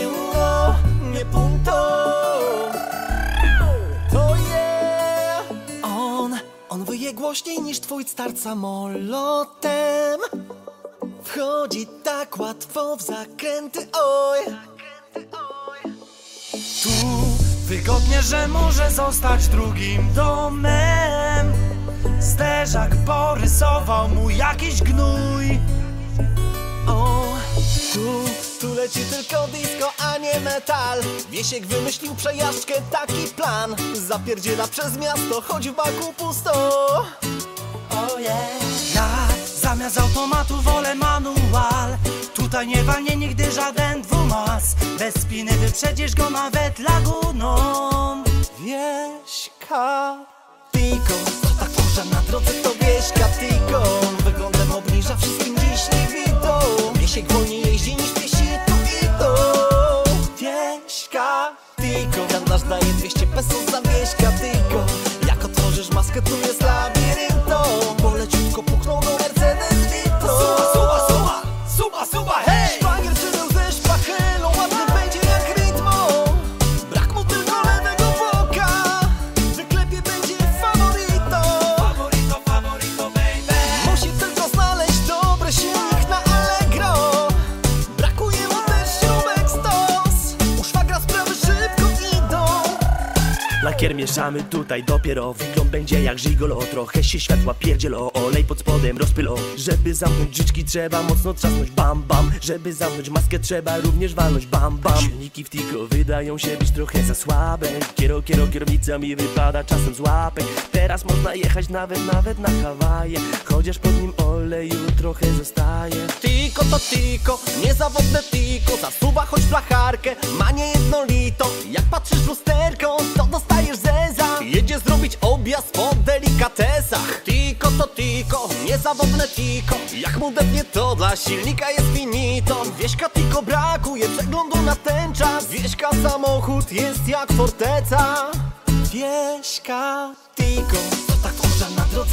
Nie uno, nie punto. To yeah On, on wyje głośniej niż twój start samolotem. Wchodzi tak łatwo w zakręty, oj. Tu wygodnie, że może zostać drugim domem. Zderzak porysował mu jakiś gnój Wiesiek wymyślił przejażdżkę, taki plan. Zapierdziela przez miasto, choć w baku pusto. Oh yeah. Ja zamiast automatu wolę manual. Tutaj nie walnie nigdy żaden dwumas Bez spiny wyprzedzisz go nawet laguną pessoas Lakier mieszamy tutaj dopiero Wygląd będzie jak żigolo. Trochę się światła pierdzielo Olej pod spodem rozpylo Żeby zamknąć drzwiczki trzeba mocno trzasnąć. Bam bam. Żeby zamknąć maskę trzeba również walnąć. Bam bam. Silniki w tiko wydają się być trochę za słabe. Kiero, kiero, kierownica mi wypada czasem z łapek. Teraz można jechać nawet, nawet na Hawaje. Chociaż pod nim oleju trochę zostaje. Tiko to tiko, niezawodne tiko Zasuwa choć flacharkę, ma niejednolito Jak patrzysz w lusterką, to Jedzie zrobić objazd po delikatesach. Tiko to tiko, niezawodne tiko. Jak mu depnie to dla silnika jest finito. Wieśka tiko brakuje przeglądu na ten czas. Wieśka samochód jest jak forteca. Wieśka tiko, co tak na drodze